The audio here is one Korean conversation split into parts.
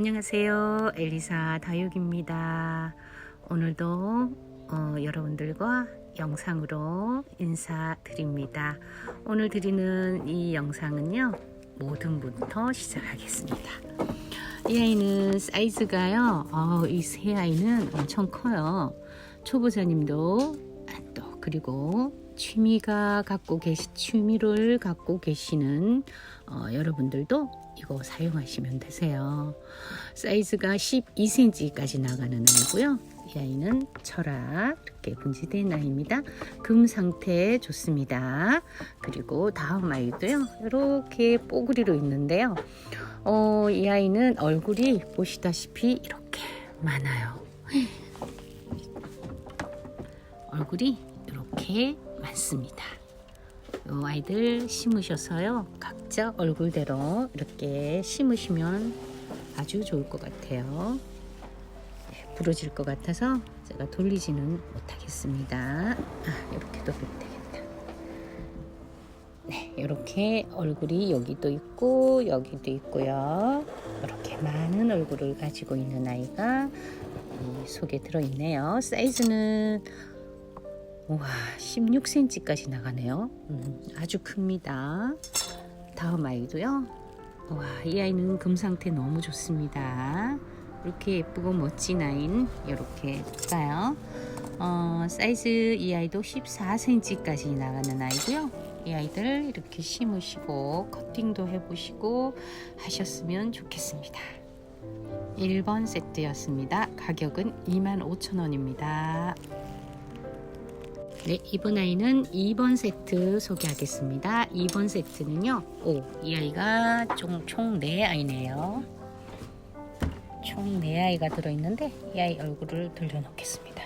안녕하세요. 엘리사 다육입니다. 오늘도 어, 여러분들과 영상으로 인사드립니다. 오늘 드리는 이 영상은요, 모등부터 시작하겠습니다. 이 아이는 사이즈가요, 어, 이세 아이는 엄청 커요. 초보자님도 또 그리고 취미가 갖고 계시 취미를 갖고 계시는 어, 여러분들도 이거 사용하시면 되세요. 사이즈가 12cm까지 나가는 아이고요. 이 아이는 철학 이렇게 분지된 아이입니다. 금 상태 좋습니다. 그리고 다음 아이도요. 이렇게 뽀글이로 있는데요. 어, 이 아이는 얼굴이 보시다시피 이렇게 많아요. 얼굴이 이렇게 많습니다. 요 아이들 심으셔서요 각자 얼굴대로 이렇게 심으시면 아주 좋을 것 같아요. 네, 부러질 것 같아서 제가 돌리지는 못하겠습니다. 아, 이렇게 돌리면 되겠다. 네, 이렇게 얼굴이 여기도 있고 여기도 있고요. 이렇게 많은 얼굴을 가지고 있는 아이가 이 속에 들어있네요. 사이즈는 와 16cm까지 나가네요. 음, 아주 큽니다. 다음 아이도요. 와, 이 아이는 금 상태 너무 좋습니다. 이렇게 예쁘고 멋진 아이는 이렇게 볼까요? 어, 사이즈 이 아이도 14cm까지 나가는 아이고요. 이 아이들 이렇게 심으시고 커팅도 해보시고 하셨으면 좋겠습니다. 1번 세트였습니다. 가격은 25,000원입니다. 네, 이번 아이는 2번 세트 소개하겠습니다. 2번 세트는요, 오, 이 아이가 총, 총 4아이네요. 총 4아이가 들어있는데, 이 아이 얼굴을 돌려놓겠습니다.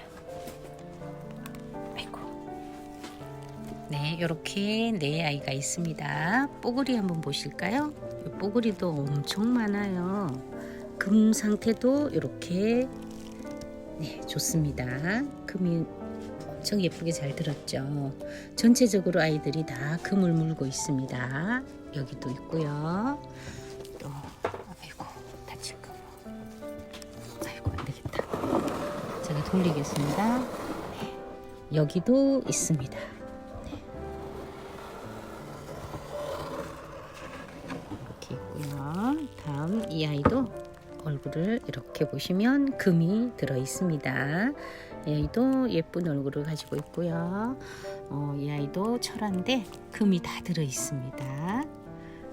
아이고. 네, 이렇게 4아이가 있습니다. 뽀글이 한번 보실까요? 이 뽀글이도 엄청 많아요. 금 상태도 이렇게, 네, 좋습니다. 금이 엄청 예쁘게 잘 들었죠. 전체적으로 아이들이 다 금을 물고 있습니다. 여기도 있고요. 또 아이고 다친 거. 아이고 안 되겠다. 제가 돌리겠습니다. 네. 여기도 있습니다. 이 아이도 얼굴을 이렇게 보시면 금이 들어 있습니다. 이 아이도 예쁜 얼굴을 가지고 있고요. 어, 이 아이도 철한데 금이 다 들어 있습니다.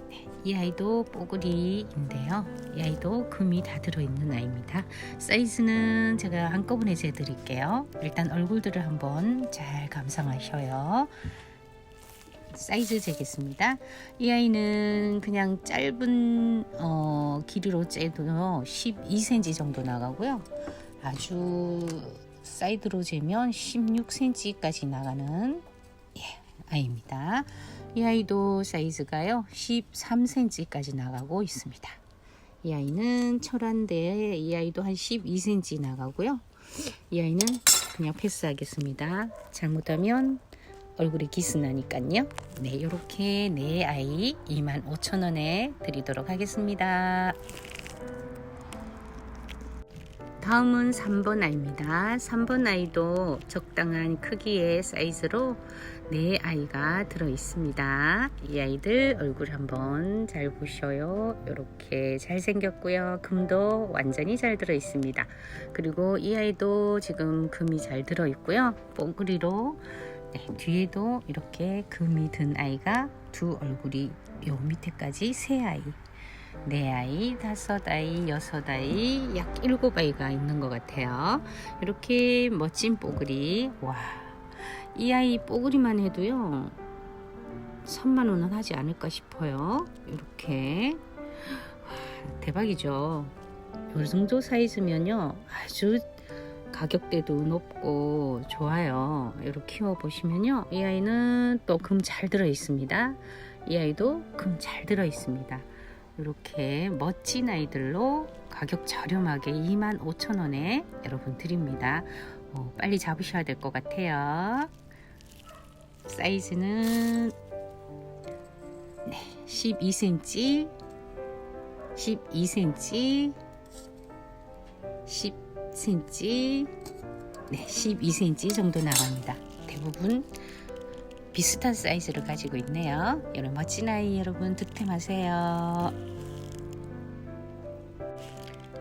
네, 이 아이도 뽀글이인데요. 이 아이도 금이 다 들어 있는 아이입니다. 사이즈는 제가 한꺼번에 재드릴게요. 일단 얼굴들을 한번 잘 감상하셔요. 사이즈 재겠습니다. 이 아이는 그냥 짧은 어, 길이로 째도 12cm 정도 나가고요. 아주 사이드로 재면 16cm까지 나가는 예, 아이입니다. 이 아이도 사이즈가요 13cm까지 나가고 있습니다. 이 아이는 철한데 이 아이도 한 12cm 나가고요. 이 아이는 그냥 패스하겠습니다. 잘못하면 얼굴이 기스나니까요. 네, 이렇게 네 아이 25,000원에 드리도록 하겠습니다. 다음은 3번 아이입니다. 3번 아이도 적당한 크기의 사이즈로 네 아이가 들어 있습니다. 이 아이들 얼굴 한번 잘 보셔요. 이렇게 잘 생겼고요. 금도 완전히 잘 들어 있습니다. 그리고 이 아이도 지금 금이 잘 들어 있고요. 뽕그리로 네, 뒤에도 이렇게 금이 든 아이가 두 얼굴이 요 밑에까지 세 아이 네 아이, 다섯 아이, 여섯 아이, 약 일곱 아이가 있는 것 같아요. 이렇게 멋진 뽀글이. 와, 이 아이 뽀글이만 해도요, 3만 원은 하지 않을까 싶어요. 이렇게. 와, 대박이죠. 이 정도 사이즈면요, 아주 가격대도 높고 좋아요. 이렇게 키워 보시면요, 이 아이는 또 금 잘 들어 있습니다. 이 아이도 금 잘 들어 있습니다. 이렇게 멋진 아이들로 가격 저렴하게 25,000원에 여러분 드립니다. 어, 빨리 잡으셔야 될 것 같아요. 사이즈는 네, 12cm, 12cm, 10cm, 네, 12cm 정도 나갑니다. 대부분 비슷한 사이즈를 가지고 있네요. 이런 멋진 아이 여러분 득템하세요.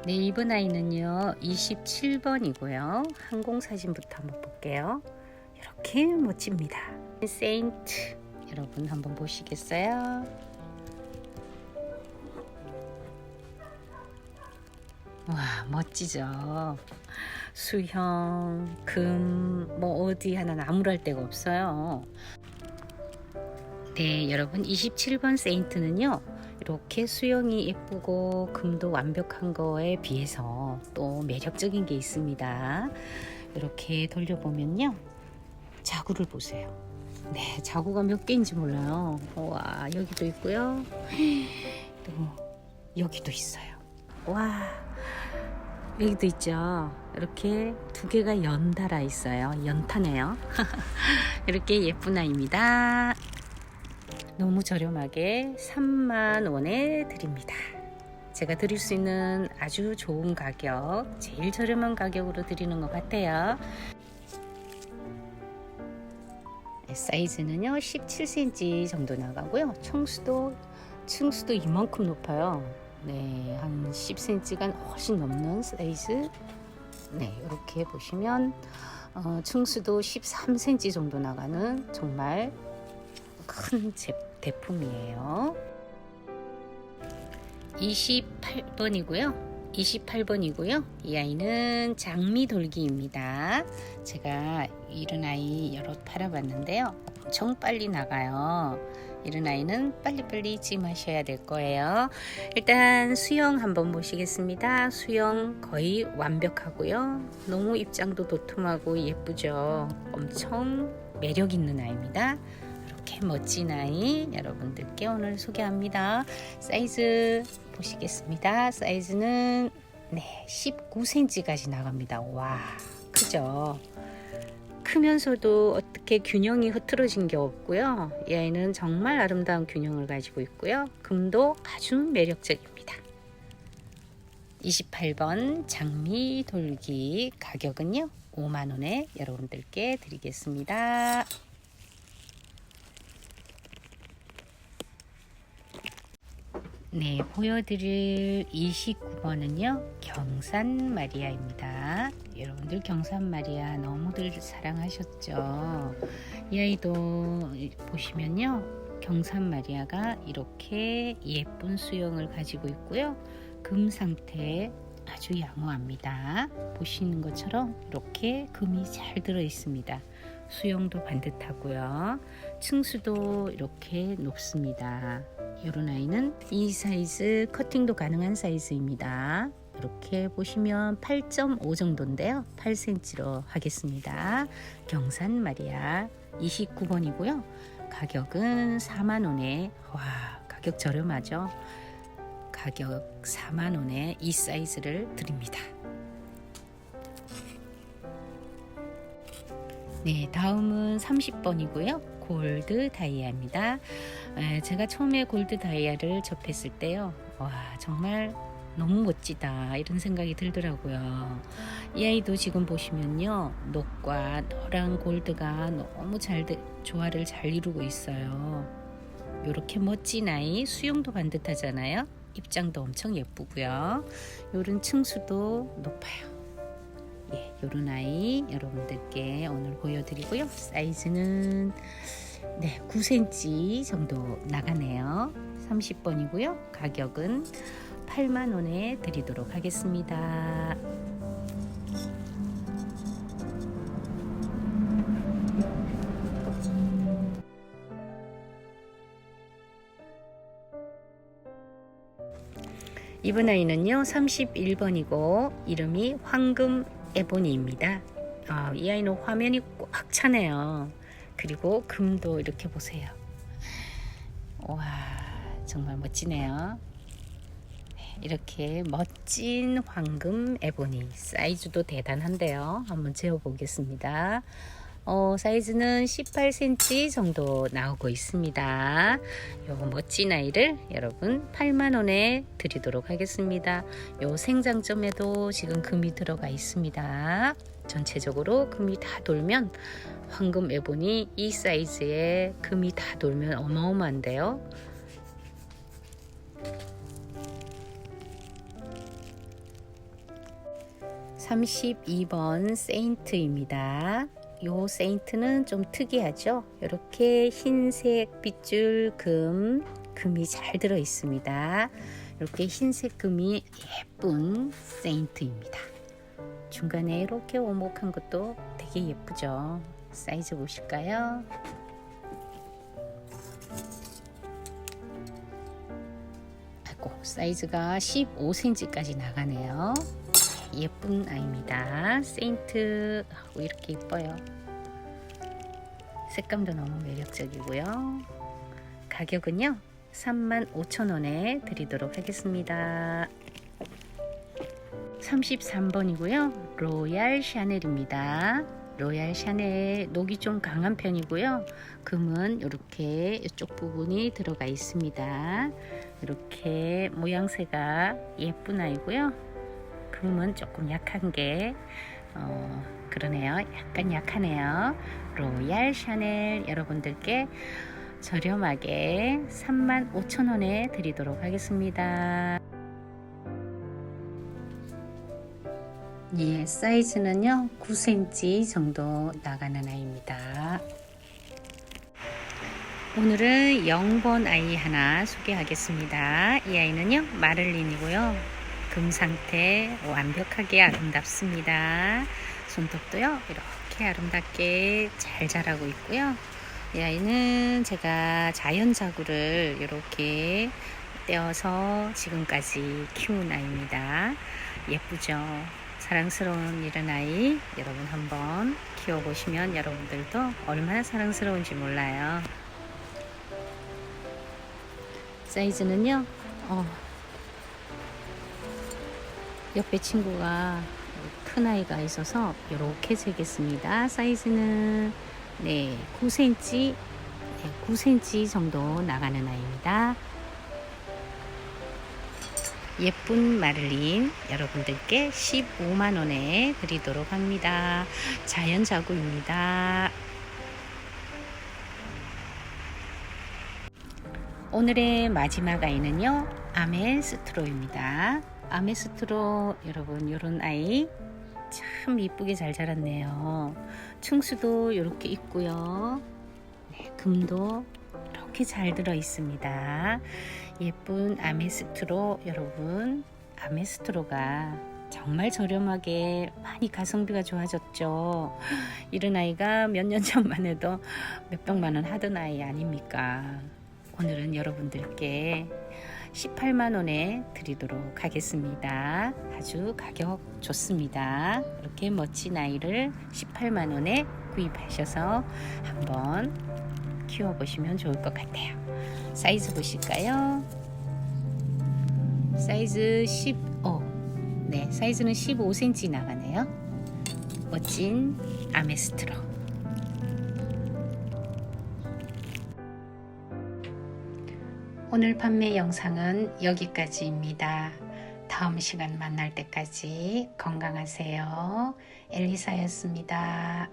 네, 이번 아이는요, 27번이고요. 항공 사진부터 한번 볼게요. 이렇게 멋집니다. 세인트 여러분 한번 보시겠어요? 와 멋지죠. 수형, 금, 뭐 어디 하나 나무랄 데가 없어요. 네, 여러분 27번 세인트는요. 이렇게 수영이 예쁘고 금도 완벽한 거에 비해서 또 매력적인 게 있습니다. 이렇게 돌려보면요. 자구를 보세요. 네, 자구가 몇 개인지 몰라요. 와, 여기도 있고요. 또 여기도 있어요. 와, 여기도 있죠. 이렇게 두 개가 연달아 있어요. 연타네요. 이렇게 예쁜 아이입니다. 너무 저렴하게 3만 원에 드립니다. 제가 드릴 수 있는 아주 좋은 가격, 제일 저렴한 가격으로 드리는 것 같아요. 네, 사이즈는요 17cm 정도 나가고요. 청수도 층수도 이만큼 높아요. 네, 한 10cm가 훨씬 넘는 사이즈. 네, 이렇게 보시면 어, 층수도 13cm 정도 나가는 정말 큰 제, 대품이에요. 28번이고요. 28번이고요. 이 아이는 장미돌기입니다. 제가 이런 아이 여러 팔아봤는데요. 엄청 빨리 나가요. 이런 아이는 빨리빨리 찜하셔야 될 거예요. 일단 수영 한번 보시겠습니다. 수영 거의 완벽하고요. 너무 입장도 도톰하고 예쁘죠. 엄청 매력 있는 아이입니다. 이렇게 멋진 아이 여러분들께 오늘 소개합니다. 사이즈 보시겠습니다. 사이즈는 네 19cm까지 나갑니다. 와 크죠? 크면서도 어떻게 균형이 흐트러진 게 없고요. 이 아이는 정말 아름다운 균형을 가지고 있고요. 금도 아주 매력적입니다. 28번 장미 돌기 가격은요 5만원에 여러분들께 드리겠습니다. 네, 보여드릴 29번은요, 경산 마리아입니다. 여러분들 경산 마리아 너무들 사랑하셨죠? 이 아이도 보시면요, 경산 마리아가 이렇게 예쁜 수영을 가지고 있고요. 금 상태 아주 양호합니다. 보시는 것처럼 이렇게 금이 잘 들어 있습니다. 수영도 반듯하고요. 층수도 이렇게 높습니다. 이런 아이는 이 사이즈 커팅도 가능한 사이즈입니다. 이렇게 보시면 8.5 정도인데요. 8cm로 하겠습니다. 경산 마리아 29번이고요. 가격은 4만 원에 와 가격 저렴하죠. 가격 4만 원에 이 사이즈를 드립니다. 네, 다음은 30번이고요. 골드 다이아입니다. 에, 제가 처음에 골드 다이아를 접했을 때요. 와, 정말 너무 멋지다. 이런 생각이 들더라고요. 이 아이도 지금 보시면요. 녹과 노란 골드가 너무 잘, 조화를 잘 이루고 있어요. 이렇게 멋진 아이, 수영도 반듯하잖아요. 입장도 엄청 예쁘고요. 요런 층수도 높아요. 예, 요런 아이 여러분들께 오늘 보여드리고요. 사이즈는 네, 9cm 정도 나가네요. 30번이고요. 가격은 8만 원에 드리도록 하겠습니다. 이번 아이는요 31번이고 이름이 황금 에보니입니다. 아, 이 아이는 화면이 꽉 차네요. 그리고 금도 이렇게 보세요. 와 정말 멋지네요. 네, 이렇게 멋진 황금 에보니 사이즈도 대단한데요. 한번 재어 보겠습니다. 어, 사이즈는 18cm 정도 나오고 있습니다. 요 멋진 아이를 여러분 8만원에 드리도록 하겠습니다. 요 생장점에도 지금 금이 들어가 있습니다. 전체적으로 금이 다 돌면 황금 애본이 이 사이즈에 금이 다 돌면 어마어마한데요. (32번) 세인트입니다. 요 세인트는 좀 특이하죠. 이렇게 흰색 빗줄 금 금이 잘 들어 있습니다. 이렇게 흰색 금이 예쁜 세인트입니다. 중간에 이렇게 오목한 것도 되게 예쁘죠. 사이즈 보실까요? 아이고 사이즈가 15cm까지 나가네요. 예쁜 아이입니다. 세인트 이렇게 이뻐요. 색감도 너무 매력적이고요. 가격은요 35,000원에 드리도록 하겠습니다. 33번이고요. 로얄 샤넬입니다. 로얄 샤넬 녹이 좀 강한 편이고요. 금은 이렇게 이쪽 부분이 들어가 있습니다. 이렇게 모양새가 예쁜 아이고요. 금은 조금 약한 게 어, 그러네요. 약간 약하네요. 로얄 샤넬 여러분들께 저렴하게 35,000원에 드리도록 하겠습니다. 예, 사이즈는요 9cm 정도 나가는 아이입니다. 오늘은 0번 아이 하나 소개하겠습니다. 이 아이는요 마를린이고요. 금 상태 완벽하게 아름답습니다. 손톱도요 이렇게 아름답게 잘 자라고 있고요. 이 아이는 제가 자연 자구를 이렇게 떼어서 지금까지 키운 아이입니다. 예쁘죠? 사랑스러운 이런 아이 여러분 한번 키워보시면 여러분들도 얼마나 사랑스러운지 몰라요. 사이즈는요, 어, 옆에 친구가 큰 아이가 있어서 이렇게 재겠습니다. 사이즈는 네 9cm, 네, 9cm 정도 나가는 아이입니다. 예쁜 마를린 여러분들께 15만원에 드리도록 합니다. 자연 자구입니다. 오늘의 마지막 아이는요, 아메스트로입니다. 아메스트로 여러분, 이런 아이 참 이쁘게 잘 자랐네요. 충수도 이렇게 있고요. 네, 금도 이렇게 잘 들어 있습니다. 예쁜 아메스트로 여러분 아메스트로가 정말 저렴하게 많이 가성비가 좋아졌죠. 이런 아이가 몇 년 전만 해도 몇백만 원 하던 아이 아닙니까? 오늘은 여러분들께 18만 원에 드리도록 하겠습니다. 아주 가격 좋습니다. 이렇게 멋진 아이를 18만 원에 구입하셔서 한번 키워보시면 좋을 것 같아요. 사이즈 보실까요? 사이즈 15. 네, 사이즈는 15cm 나가네요. 멋진 아메스트로. 오늘 판매 영상은 여기까지입니다. 다음 시간 만날 때까지 건강하세요. 엘리사였습니다.